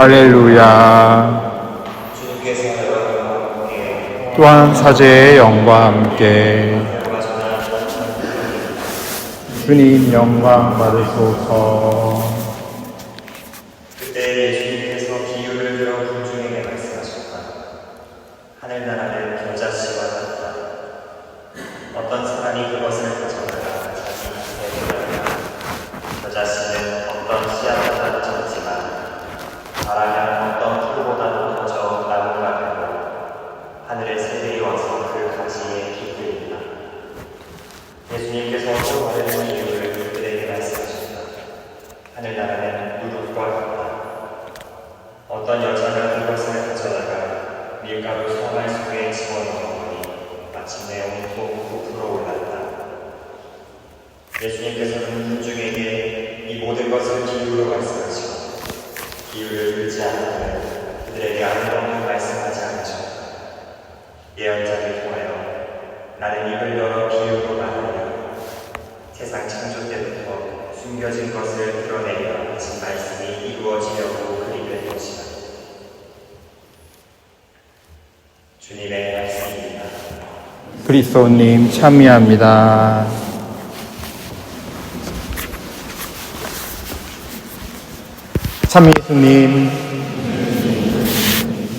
할렐루야. 또한 사제의 영과 함께 주님 영광 받으소서. 그때 예수님께서 비유를 들어 군중에게 말씀하셨다. 하늘나라는 겨자씨와 같다. 어떤 사람이 그것을 가져다가 자기 밭에 들였다. 겨자씨는 어떤 씨앗보다 적지만 바라면 어떤 풀보다도 더 적은 나무가 되고 하늘의 새들이 와서 그 가지에 깃들인다. 예수님께서 또 다른 비유를 그들에게 말씀하셨다. 하늘나라는 무릎과 같다. 어떤 여자가 그것을 가져다가 밀가루 사발 속에 집어넣었더니 마침내 온통 부풀어 올랐다. 예수님께서는 군중에게 이 모든 것을 비유로 말씀하시고 비유를 듣지 않으면 그들에게 아무것도 말씀하지 않으셨다. 예언자를 통하여 나는 입을 열어 비유로 말하리라. 세상 창조 때부터 숨겨진 것을 드러내려 하신 말씀이 이루어지려고 그리 된 것이다. 주님의 말씀입니다. 그리스도님 참여합니다. 참미수님,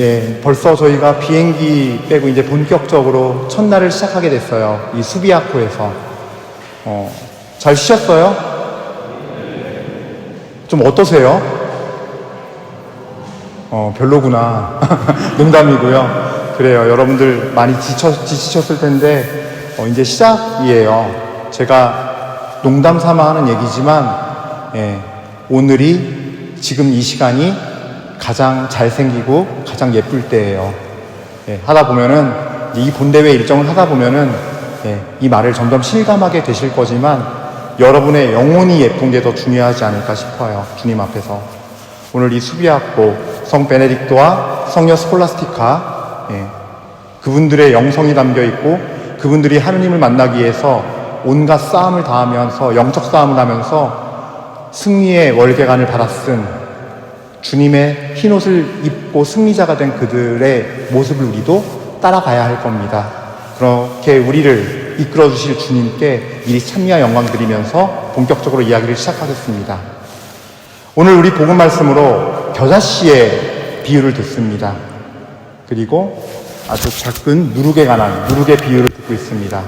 예, 벌써 저희가 비행기 빼고 이제 본격적으로 첫날을 시작하게 됐어요. 이 수비아코에서. 어, 잘 쉬셨어요? 좀 어떠세요? 어, 별로구나. 농담이고요. 그래요. 여러분들 많이 지쳐, 지치셨을 텐데, 어, 이제 시작이에요. 제가 농담 삼아 하는 얘기지만, 예, 오늘이 지금 이 시간이 가장 잘생기고 가장 예쁠 때예요. 예, 하다 보면은, 이 본대회 일정을 하다 보면은, 예, 이 말을 점점 실감하게 되실 거지만, 여러분의 영혼이 예쁜 게 더 중요하지 않을까 싶어요. 주님 앞에서. 오늘 이 수비학고 성 베네딕토와 성녀 스콜라스티카 예, 그분들의 영성이 담겨 있고 그분들이 하느님을 만나기 위해서 온갖 싸움을 다하면서 영적 싸움을 하면서 승리의 월계관을 받았은 주님의 흰옷을 입고 승리자가 된 그들의 모습을 우리도 따라가야 할 겁니다. 그렇게 우리를 이끌어 주실 주님께 이리 참여와 영광 드리면서 본격적으로 이야기를 시작하겠습니다. 오늘 우리 복음 말씀으로 겨자씨의 비유를 듣습니다. 그리고 아주 작은 누룩에 관한 누룩의 비유를 듣고 있습니다.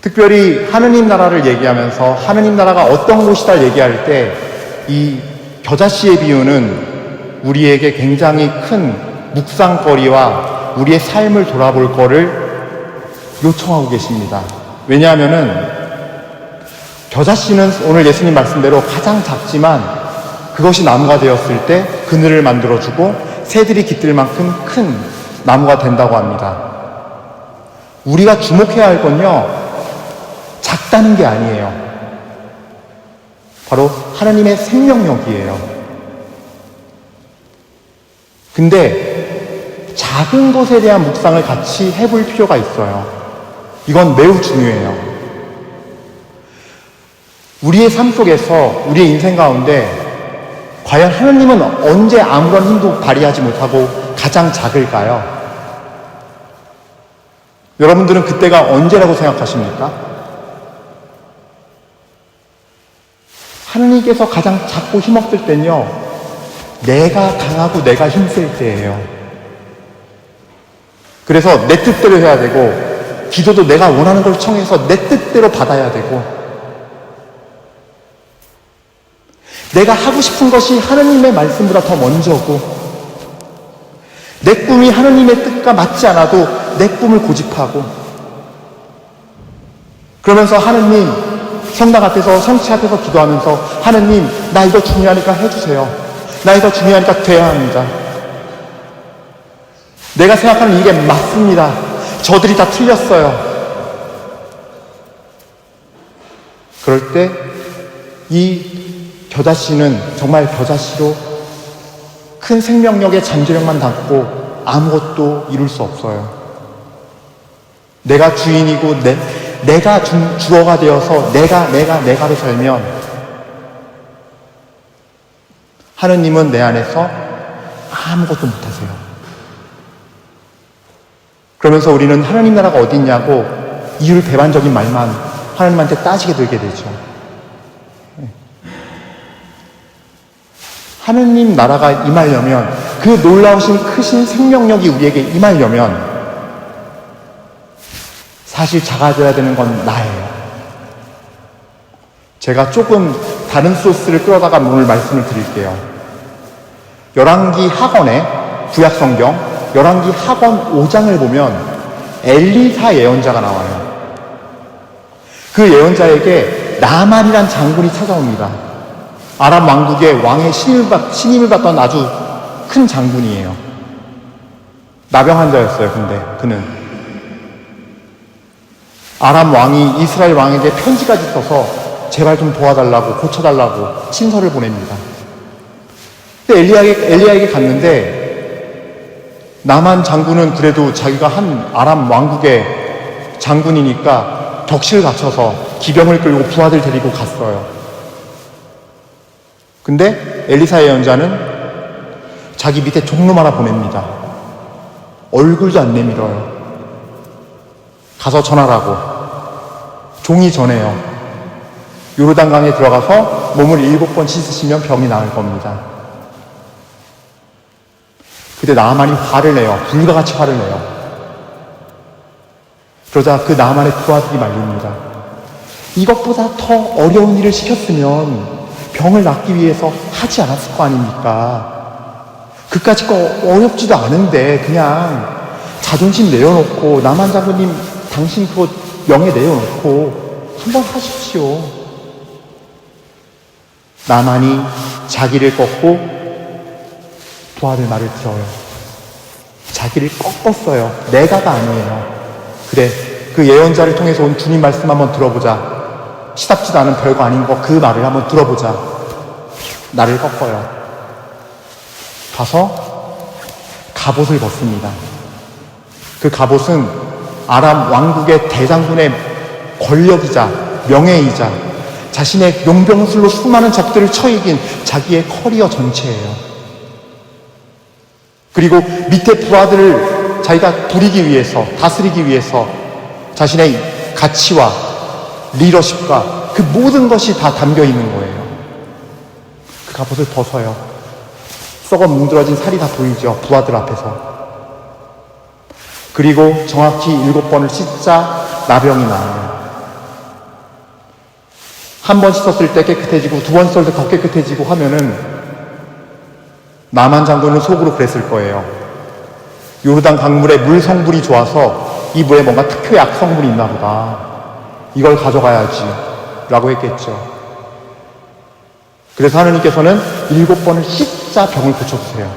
특별히 하느님 나라를 얘기하면서 하느님 나라가 어떤 곳이다 얘기할 때 이 겨자씨의 비유는 우리에게 굉장히 큰 묵상거리와 우리의 삶을 돌아볼 거를 요청하고 계십니다. 왜냐하면은 겨자씨는 오늘 예수님 말씀대로 가장 작지만 그것이 나무가 되었을 때 그늘을 만들어주고 새들이 깃들 만큼 큰 나무가 된다고 합니다. 우리가 주목해야 할 건요, 작다는 게 아니에요. 바로 하나님의 생명력이에요. 근데 작은 것에 대한 묵상을 같이 해볼 필요가 있어요. 이건 매우 중요해요. 우리의 삶 속에서, 우리의 인생 가운데, 과연 하나님은 언제 아무런 힘도 발휘하지 못하고 가장 작을까요? 여러분들은 그때가 언제라고 생각하십니까? 하느님께서 가장 작고 힘없을 땐요, 내가 강하고 내가 힘셀 때예요. 그래서 내 뜻대로 해야 되고, 기도도 내가 원하는 걸 청해서 내 뜻대로 받아야 되고, 내가 하고 싶은 것이 하느님의 말씀보다 더 먼저고, 내 꿈이 하느님의 뜻과 맞지 않아도 내 꿈을 고집하고, 그러면서 하느님, 성당 앞에서, 성취 앞에서 기도하면서, 하느님, 나 이거 중요하니까 해주세요. 나 이거 중요하니까 돼야 합니다. 내가 생각하는 이게 맞습니다. 저들이 다 틀렸어요. 그럴 때, 이 겨자씨는 정말 겨자씨로 큰 생명력의 잠재력만 담고 아무것도 이룰 수 없어요. 내가 주인이고 내, 내가 주, 주어가 되어서 내가 내가 내가로 살면 하느님은 내 안에서 아무것도 못하세요. 그러면서 우리는 하나님 나라가 어디 있냐고 이율 배반적인 말만 하나님한테 따지게 되게 되죠. 하느님 나라가 임하려면 그 놀라우신 크신 생명력이 우리에게 임하려면 사실 작아져야 되는 건 나예요. 제가 조금 다른 소스를 끌어다가 오늘 말씀을 드릴게요. 열왕기 학원에 구약 성경 열왕기 학원 5장을 보면 엘리사 예언자가 나와요. 그 예언자에게 나만이란 장군이 찾아옵니다. 아람 왕국의 왕의 신임을, 받, 신임을 받던 아주 큰 장군이에요. 나병 환자였어요, 근데 그는. 아람 왕이 이스라엘 왕에게 편지까지 써서 제발 좀 도와달라고, 고쳐달라고 친서를 보냅니다. 근데 엘리야에게, 엘리야에게 갔는데 나만 장군은 그래도 자기가 한 아람 왕국의 장군이니까 격실 갖춰서 기병을 끌고 부하들 데리고 갔어요. 근데 엘리사의 연자는 자기 밑에 종놈 하나 보냅니다. 얼굴도 안 내밀어요. 가서 전하라고. 종이 전해요. 요르단강에 들어가서 몸을 일곱 번 씻으시면 병이 나을 겁니다. 그때 나만이 화를 내요. 불과 같이 화를 내요. 그러자 그 나만의 부하들이 말립니다. 이것보다 더 어려운 일을 시켰으면 병을 낫기 위해서 하지 않았을 거 아닙니까? 그까짓 거 어렵지도 않은데 그냥 자존심 내려놓고 남한 장군님 당신 그 명예 내려놓고 한번 하십시오. 나만이 자기를 꺾고 부하들 말을 들어요. 자기를 꺾었어요. 내가가 아니에요. 그래, 그 예언자를 통해서 온 주님 말씀 한번 들어보자. 시답지도 않은 별거 아닌 거 그 말을 한번 들어보자. 나를 꺾어요. 가서 갑옷을 벗습니다. 그 갑옷은 아람 왕국의 대장군의 권력이자 명예이자 자신의 용병술로 수많은 적들을 쳐 이긴 자기의 커리어 전체예요. 그리고 밑에 부하들을 자기가 부리기 위해서, 다스리기 위해서 자신의 가치와 리더십과 그 모든 것이 다 담겨 있는 거예요. 그 갑옷을 벗어요. 썩어 뭉드러진 살이 다 보이죠. 부하들 앞에서. 그리고 정확히 일곱 번을 씻자 나병이 나와요. 한 번 씻었을 때 깨끗해지고 두 번 씻을 때 더 깨끗해지고 하면은 나만 장군은 속으로 그랬을 거예요. 요르단 강물에 물 성분이 좋아서 이 물에 뭔가 특효의 악성분이 있나 보다. 이걸 가져가야지. 라고 했겠죠. 그래서 하느님께서는 일곱 번을 씻자 병을 고쳐주세요.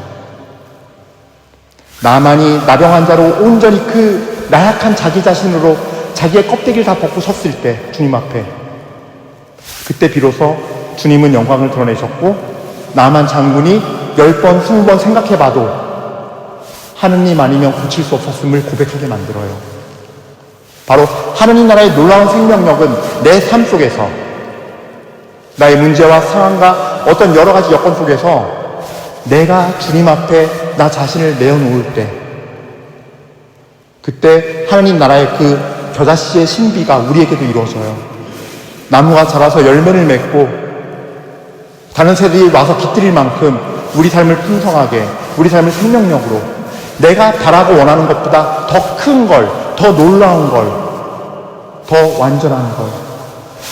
나만이 나병 환자로 온전히 그 나약한 자기 자신으로 자기의 껍데기를 다 벗고 섰을 때 주님 앞에 그때 비로소 주님은 영광을 드러내셨고 나만 장군이 열 번, 스무 번 생각해봐도 하느님 아니면 고칠 수 없었음을 고백하게 만들어요. 바로 하느님 나라의 놀라운 생명력은 내 삶 속에서 나의 문제와 상황과 어떤 여러 가지 여건 속에서 내가 주님 앞에 나 자신을 내어놓을 때 그때 하느님 나라의 그 겨자씨의 신비가 우리에게도 이루어져요. 나무가 자라서 열매를 맺고 다른 새들이 와서 깃들일 만큼 우리 삶을 풍성하게 우리 삶을 생명력으로 내가 바라고 원하는 것보다 더 큰 걸, 더 놀라운 걸, 더 완전한 걸,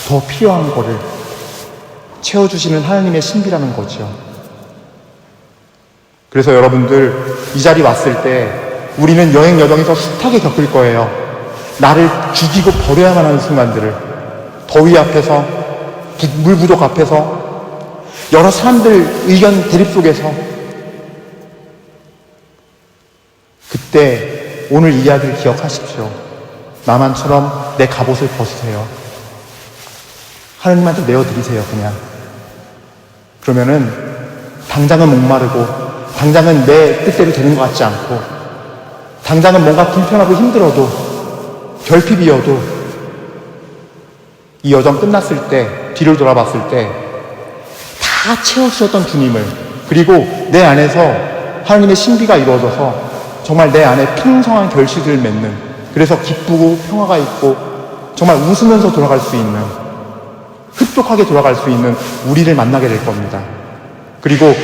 더 필요한 거를 채워주시는 하나님의 신비라는 거죠. 그래서 여러분들 이 자리 왔을 때 우리는 여행 여정에서 숱하게 겪을 거예요. 나를 죽이고 버려야만 하는 순간들을 더위 앞에서 부- 물 부족 앞에서 여러 사람들 의견 대립 속에서 그때 오늘 이 이야기를 기억하십시오. 나만처럼 내 갑옷을 벗으세요. 하나님한테 내어드리세요, 그냥. 그러면은 당장은 목마르고 당장은 내 뜻대로 되는 것 같지 않고 당장은 뭔가 불편하고 힘들어도 결핍이어도 이 여정 끝났을 때 뒤를 돌아봤을 때 다 채워주셨던 주님을 그리고 내 안에서 하나님의 신비가 이루어져서 정말 내 안에 풍성한 결실을 맺는 그래서 기쁘고 평화가 있고 정말 웃으면서 돌아갈 수 있는 흡족하게 돌아갈 수 있는 우리를 만나게 될 겁니다. 그리고